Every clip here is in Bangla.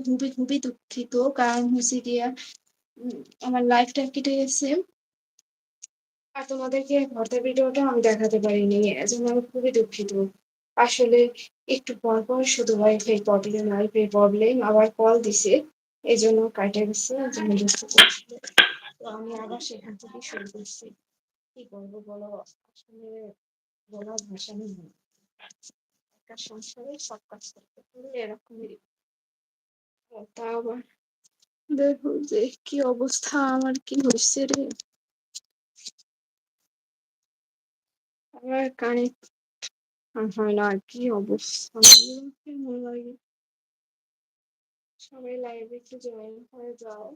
খুবই, খুবই দুঃখিত। কারণ হচ্ছে গিয়ে আমার লাইফটা কেটে গেছে। আর তোমাদেরকে ভর্তার ভিডিওটা আমি দেখাতে পারিনি। এজন্য আমি খুবই দুঃখিত। আসলে একটু পর, পর শুধু ওয়াইফাই প্রবলেম, ওয়াইফাই প্রবলেম আবার কল দিছে। এজন্য কাইটা গেছে। এজন্য দুঃখিত। তো আমি আবার সেখান থেকেই শুরু করছি। কি করব বলো? আসলে বলার ভাষা নেই। একটা সংসারে সব কাজ করতে হলে এরকমই। তা আবার দেখো যে কি অবস্থা, আমার কি হইছে রে? কানেক্ট আর হয় না। কি অবস্থা? কেমন লাগে? সবাই লাইভে একটু জয়েন হয়ে যাও।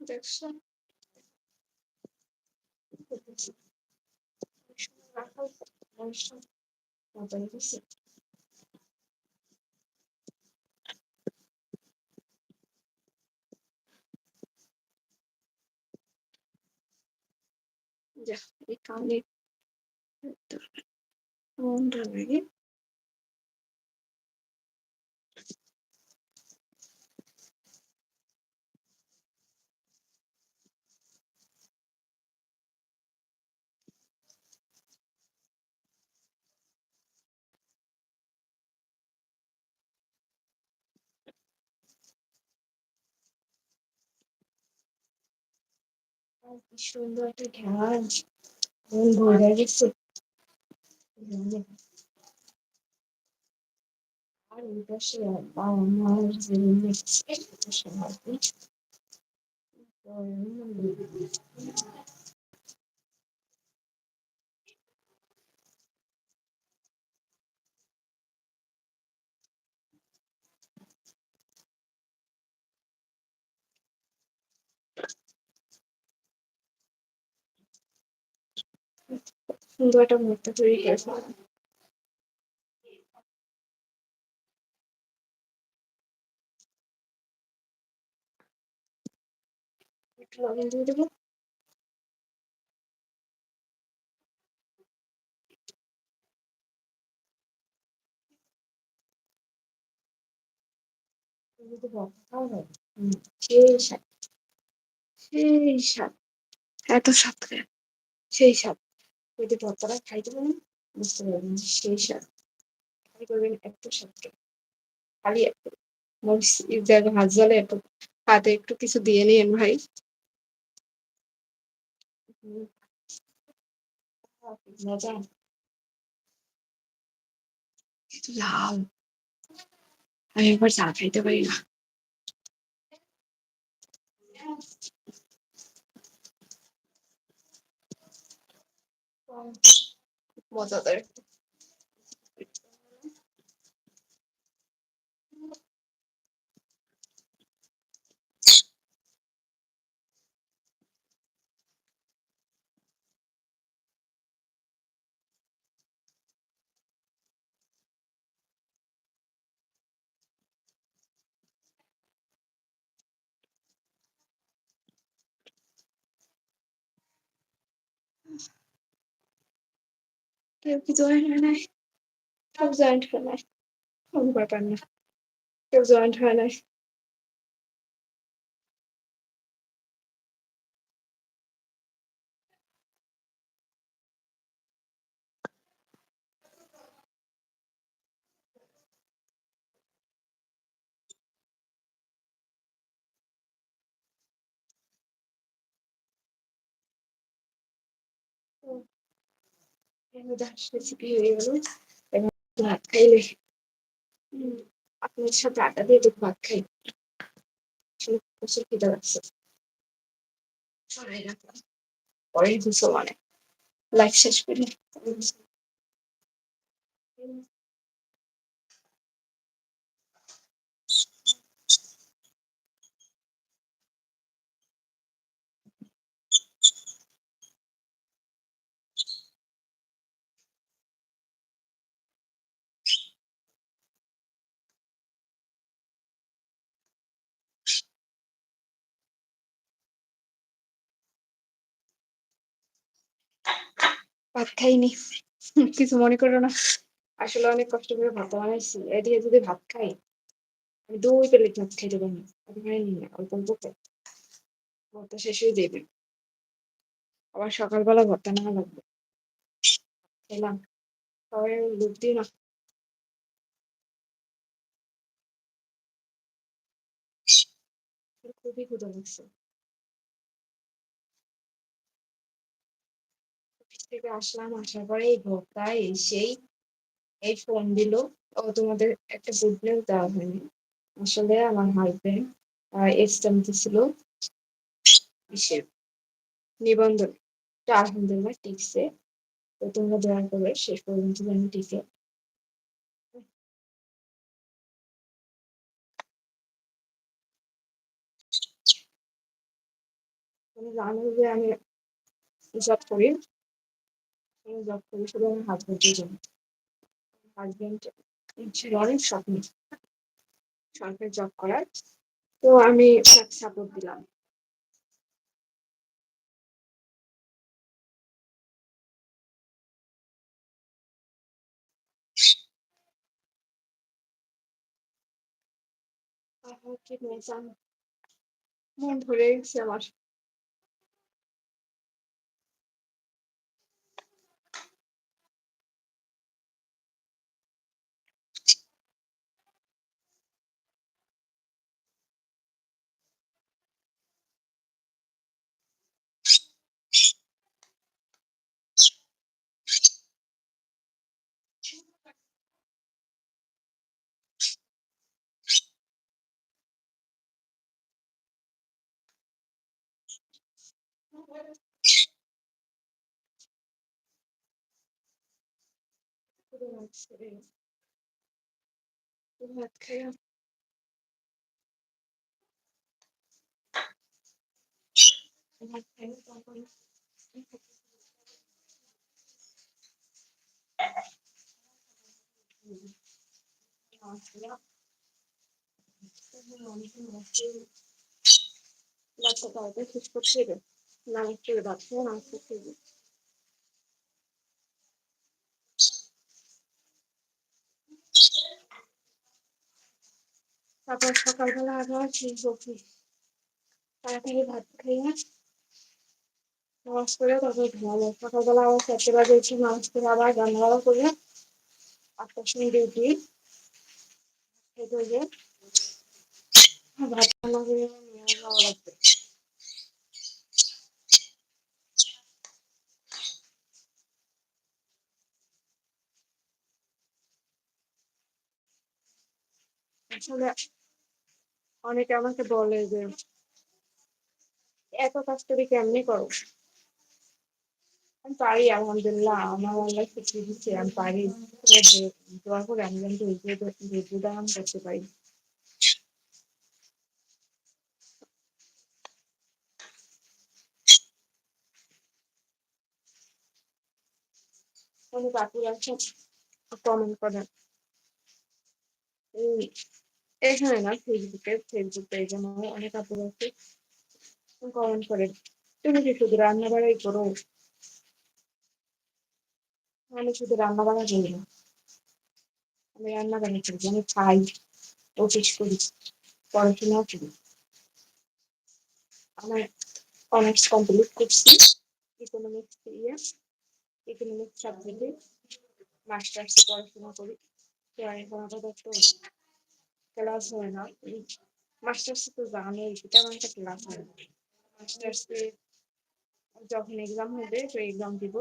দেখছ? মজা হইতেছে। যাহ এই কানে কোনটা লাগে? আর কি সুন্দর একটা ঘাস। আর ওই পাশে বাবা-মার যে সুন্দর একটা মুহূর্ত তৈরি করেছে। একটু লবণ দিয়ে দেবো। ভর্তাও হয়। সেই স্বাদ। সেই স্বাদ। এত স্বাদ সেই স্বাদ। যদি ভর্তাটা খাইতে পারেন বুঝতে পারবেন সেই স্বাদ। খালি করবেন এত স্বাদ খালি এত। মরিচ ভাত জলে এত হাতে একটু কিছু দিয়ে ভাই। আমি একবার চা খাইতে পারি না। 모자들 ከብዙ አንድ ሆነን রেসিপি হয়ে গেল। ভাত খাইলে আপনার সাথে আড্ডা দিয়ে একটু ভাত খাই। প্রচুর খিদে লাগছে। সরাই রাখলাম। মানে। লাইফ শেষ করি। ভাত খাইনি। কিছু মনে করো না। আসলে অনেক কষ্ট করে ভাতটা বানাইছি। এদিকে যদি ভাত খাই, আমি ২ প্লেট ভাত খাইতে পারব। এতখানি না, অল্প, অল্প করে। ভাতটা শেষ হয়ে যাইবে। আবার সকালবেলা ভর্তা নেওয়া লাগবে। খেলাম। সবাই লোভ দিও না। খুবই ক্ষুধা লাগছে। থেকে আসলাম, আসার পরে এই ভর্তা, এসেই এই ফোন দিল। ও তোমাদের একটা গুড নিউজ দেওয়া হয়নি। আসলে আমার হাসব্যান্ড আ এক্সাম দিছিল। ইসের নিবন্ধন। তো আলহামদুলিল্লাহ টিকছে। তো তোমরা দোয়া করবে শেষ পর্যন্ত যেন টিকে। জানো যে আমি জব করি। আমি জব করি শুধু আমার হাসব্যান্ডের জন্য। হাসব্যান্ড ছিল অনেক স্বপ্ন। সরকারি জব করার। তো আমি সাপোর্ট দিলাম। মন ভরে গেছে আমার। ক্ষুধা লাগছে রে। ভাত খাইয়া ভাত খাইয়া তারপরে সকালবেলা আবার সেই অফিস। তাড়াতাড়ি ভাত খাইয়া নামাজ করে তারপর ঘুমাবো। সকালবেলা আবার ৪ঃ০০ বাজে উঠি নামাজ পড়ে আবার রান্না-বাড়া করে ৮ঃ০০ সময় ডিউটি। খেতে। ভাত রান্না করে নিয়ে যাওয়া লাগবে। আসলে অনেকে আমাকে বলে যে, এত কাজ তুমি কেমনে করো? আমি পারি, আলহামদুলিল্লাহ। আমার আল্লাহ শিখিয়ে দিচ্ছে আমি পারি। দোয়া করে আমি যেন ধৈর্য করতে পারি। অনেক আপুরা কমেন্ট করেন। এখানে না ফেসবুকে, ফেসবুক পেজে আমার অনেক আপুরা আছে কমেন্ট করেন। তুমি কি শুধু রান্না-বাড়াই করো? আমি শুধু রান্না-বাড়া করি না। আমি রান্না-বাড়া করি, আমি খাই, অফিস করি, পড়াশোনাও করি। আমার অনার্স কমপ্লিট করছি ইকোনমিক্স নিয়ে। ইকোনমিক্স সাবজেক্টে মাস্টার্স পড়াশোনা করি। তো এখন আপাতত ক্লাস হয় না। মাস্টার্সে তো জানোই তেমন একটা ক্লাস হয় না। মাস্টার্সে যখন এক্সাম হবে, তো এক্সাম দিব।